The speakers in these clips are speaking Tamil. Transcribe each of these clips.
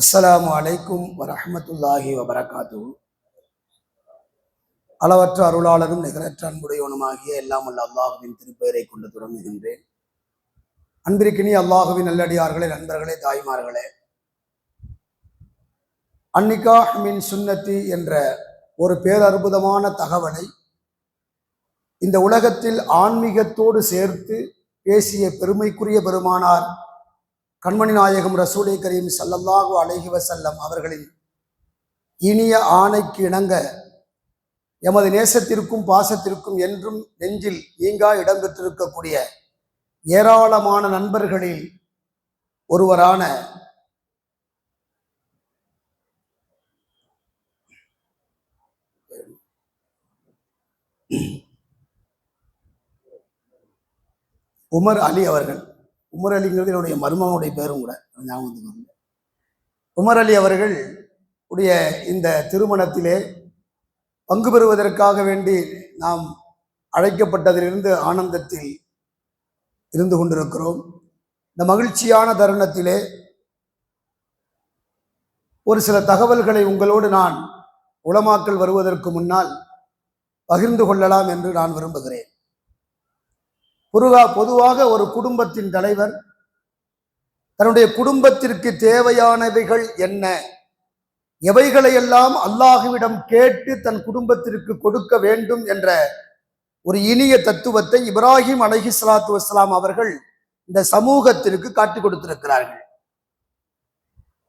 அஸ்ஸலாமு அலைக்கும் வரமத்துல்லாஹி வபரகாத்து அளவற்ற அருளாளரும் நிகரற்ற அன்புடையவனுமாகிய எல்லாம் உள்ள அல்லாஹுவின் திருப்பெயரை கொண்டு தொடங்குகின்றேன் அன்பிற்கினி அல்லாஹுவின் நல்லடியார்களே நண்பர்களே தாய்மார்களே அன்னிகா மின் சுன்னத்தி என்ற ஒரு பேரற்புதமான தகவலை இந்த உலகத்தில் ஆன்மீகத்தோடு சேர்த்து பேசிய பெருமைக்குரிய பெருமானார் கண்மணி நாயகம் ரசூலை கரீம் சல்லல்லாஹு அலைஹி வஸல்லம் அவர்களின் இனிய ஆணைக்கு இணங்க எமது நேசத்திற்கும் பாசத்திற்கும் என்றும் நெஞ்சில் நீங்கா இடம்பெற்றிருக்கக்கூடிய ஏராளமான நண்பர்களில் ஒருவரான உமர் அலி அவர்கள். உமர் அலிங்கிறது என்னுடைய மருமகனுடைய பேரும் கூட ஞாபகத்துக்கு உமர் அலி அவர்கள் உடைய இந்த திருமணத்திலே பங்கு பெறுவதற்காக வேண்டி நாம் அழைக்கப்பட்டதிலிருந்து ஆனந்தத்தில் இருந்து கொண்டிருக்கிறோம். இந்த மகிழ்ச்சியான தருணத்திலே ஒரு சில தகவல்களை உங்களோடு நான் உளமாக்கல் வருவதற்கு முன்னால் பகிர்ந்து கொள்ளலாம் என்று நான் விரும்புகிறேன். பொதுவா பொதுவாக ஒரு குடும்பத்தின் தலைவர். தன்னுடைய குடும்பத்திற்கு தேவையானவைகள் என்ன? எவைகளையெல்லாம் அல்லாஹுவிடம் கேட்டு தன் குடும்பத்திற்கு கொடுக்க வேண்டும் என்ற ஒரு இனிய தத்துவத்தை இப்ராஹிம் அலஹி சலாத்து வஸ்லாம் அவர்கள் இந்த சமூகத்திற்கு காட்டிக் கொடுத்திருக்கிறார்கள்.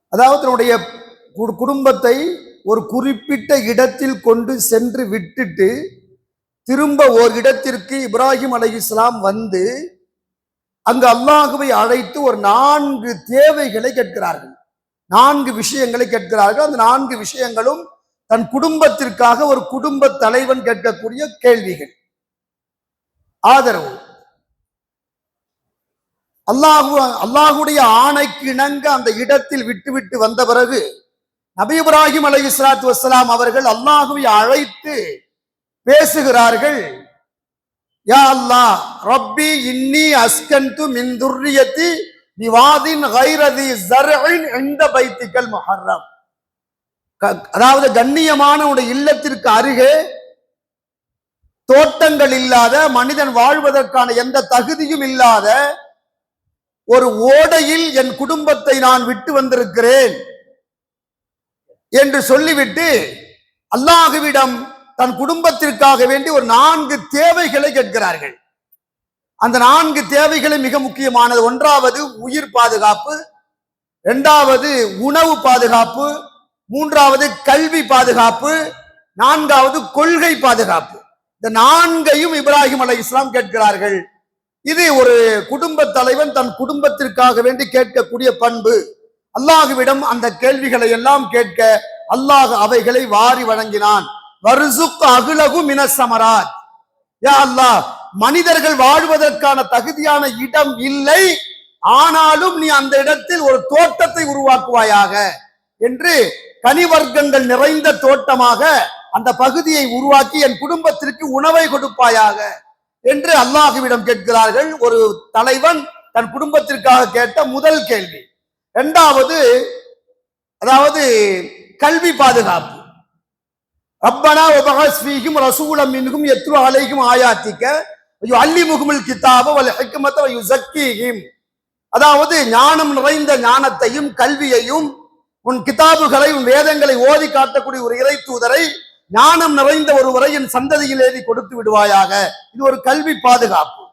அதாவது தன்னுடைய கு- குடும்பத்தை ஒரு குறிப்பிட்ட இடத்தில் கொண்டு சென்று விட்டுட்டு திரும்ப ஓர் இடத்திற்கு இப்ராஹிம் அலைஹிஸ்ஸலாம் வந்து அங்கு அல்லாஹுவை அழைத்து ஒரு நான்கு தேவைகளை கேட்கிறார்கள். நான்கு விஷயங்களை கேட்கிறார்கள். அந்த நான்கு விஷயங்களும் தன் குடும்பத்திற்காக ஒரு குடும்ப தலைவன் கேட்கக்கூடிய கேள்விகள். ஆதரவு. அல்லாஹு அல்லாஹுடைய ஆணைக்கு இணங்க அந்த இடத்தில் விட்டுவிட்டு வந்த பிறகு நபி இப்ராஹிம் அலை இஸ்லாத்து வசலாம் அவர்கள் அல்லாஹுவை அழைத்து பேசுகிறார்கள். யா அல்லாஹ் ரப்பி இன்னி அஸ்கன்து மின் துர்ரியத்தி விவாதின் ஹைரதி ஜர்இன் இந்த பைத்திக்கல் முஹர்ரம். க- அதாவது கண்ணியமான உடைய இல்லத்திற்கு அருகே தோட்டங்கள் இல்லாத மனிதன் வாழ்வதற்கான எந்த தகுதியும் இல்லாத ஒரு ஓடையில் என் குடும்பத்தை நான் விட்டு வந்திருக்கிறேன் என்று சொல்லிவிட்டு அல்லாஹுவிடம் தன் குடும்பத்திற்காக வேண்டி ஒரு நான்கு தேவைகளை கேட்கிறார்கள். அந்த நான்கு தேவைகளை மிக முக்கியமானது. ஒன்றாவது உயிர் பாதுகாப்பு இரண்டாவது உணவு பாதுகாப்பு மூன்றாவது கல்வி பாதுகாப்பு நான்காவது கொள்கை பாதுகாப்பு. இந்த நான்கையும் இப்ராஹிம் அலை இஸ்லாம் கேட்கிறார்கள். இது ஒரு குடும்ப தலைவன் தன் குடும்பத்திற்காக வேண்டி கேட்கக்கூடிய பண்பு. அல்லாஹுவிடம் அந்த கேள்விகளை எல்லாம் கேட்க அல்லாஹ் அவைகளை வாரி வழங்கினான். வருசுக்கு அகுலகு மினசமராஜ் யா அல்லாஹ் மனிதர்கள் வாழ்வதற்கான தகுதியான இடம் இல்லை. ஆனாலும் நீ அந்த இடத்தில் ஒரு தோட்டத்தை உருவாக்குவாயாக என்று கனிவர்க்கங்கள் நிறைந்த தோட்டமாக அந்த பகுதியை உருவாக்கி என் குடும்பத்திற்கு உணவை கொடுப்பாயாக என்று அல்லாஹுவிடம் கேட்கிறார்கள். ஒரு தலைவன் தன் குடும்பத்திற்காக கேட்ட முதல் கேள்வி. இரண்டாவது அதாவது கல்வி பாதுகாப்பு. ரப்பனா வபகஸ் ஃபீஹிம் ரசூலம் மின்ஹும் யத்ரு அலைஹிம் ஆயாத்திக்க அல்லிமுகுமுல் கித்தாப வல் ஹிக்மத்த வ யுஸக்கீஹிம் அதாவது ஞானம் நிறைந்த ஞானத்தையும் கல்வியையும் உன் கிதாபுகளை உன் வேதங்களை ஓதி காட்டக்கூடிய ஒரு இறை தூதரை ஞானம் நிறைந்த ஒருவரை என் சந்ததியில் ஏறி கொடுத்து விடுவாயாக. இது ஒரு கல்வி பாதுகாப்பு.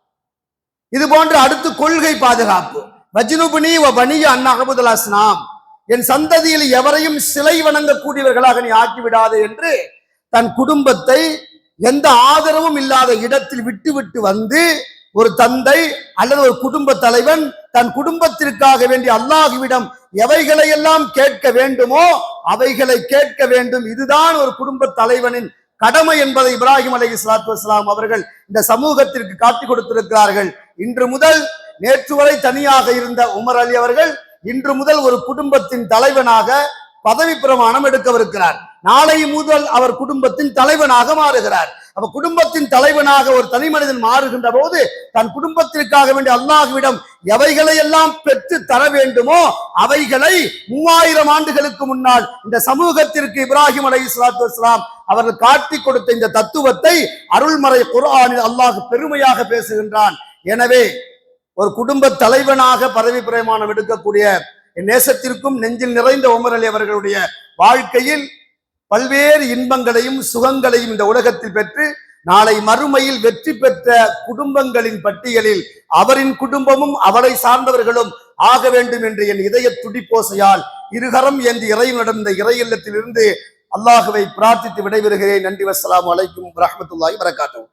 இது போன்ற அடுத்து கொள்கை பாதுகாப்பு. வஜ்னுபுனி வ பனிய அண்ணா என் சந்ததியில் எவரையும் சிலை வணங்கக்கூடியவர்களாக நீ ஆக்கிவிடாதே என்று தன் குடும்பத்தை எந்த ஆதரவும் இல்லாத இடத்தில் விட்டு விட்டு வந்து ஒரு தந்தை அல்லது ஒரு குடும்ப தலைவன் தன் குடும்பத்திற்காக வேண்டிய அல்லாஹுவிடம் எவைகளை எல்லாம் கேட்க வேண்டுமோ அவைகளை கேட்க வேண்டும். இதுதான் ஒரு குடும்ப தலைவனின் கடமை என்பதை இப்ராஹிம் அலை இஸ்லாத்து வஸ்லாம் அவர்கள் இந்த சமூகத்திற்கு காட்டி கொடுத்திருக்கிறார்கள். இன்று முதல் நேற்று வரை தனியாக இருந்த உமர் அலி அவர்கள் இன்று முதல் ஒரு குடும்பத்தின் தலைவனாக பதவி பிரமாணம் எடுக்கவிருக்கிறார். நாளை முதல் அவர் குடும்பத்தின் தலைவனாக மாறுகிறார். அப்ப குடும்பத்தின் தலைவனாக ஒரு தனி மனிதன் மாறுகின்ற போது தன் குடும்பத்திற்காக வேண்டிய அல்லாஹ்விடம் எவைகளை எல்லாம் பெற்று தர வேண்டுமோ அவைகளை மூவாயிரம் ஆண்டுகளுக்கு முன்னால் இந்த சமூகத்திற்கு இப்ராஹிம் அலை இஸ்லாத்து இஸ்லாம் அவர்கள் காட்டி கொடுத்த இந்த தத்துவத்தை அருள்மறை குரானில் அல்லாஹ் பெருமையாக பேசுகின்றான். எனவே ஒரு குடும்ப தலைவனாக பதவி பிரமாணம் எடுக்கக்கூடிய நேசத்திற்கும் நெஞ்சில் நிறைந்த உமர் அலி அவர்களுடைய வாழ்க்கையில் பல்வேறு இன்பங்களையும் சுகங்களையும் இந்த உலகத்தில் பெற்று நாளை மறுமையில் வெற்றி பெற்ற குடும்பங்களின் பட்டியலில் அவரின் குடும்பமும் அவரை சார்ந்தவர்களும் ஆக வேண்டும் என்று என் இதய துடிப்போசையால் இருகரம் என்று இறை நடந்த இறை இல்லத்திலிருந்து அல்லாஹுவை பிரார்த்தித்து விடைபெறுகிறேன். நன்றி. வசலாம் அலைக்கும் வரஹ்மத்துல்லாஹி வரகாத்துஹு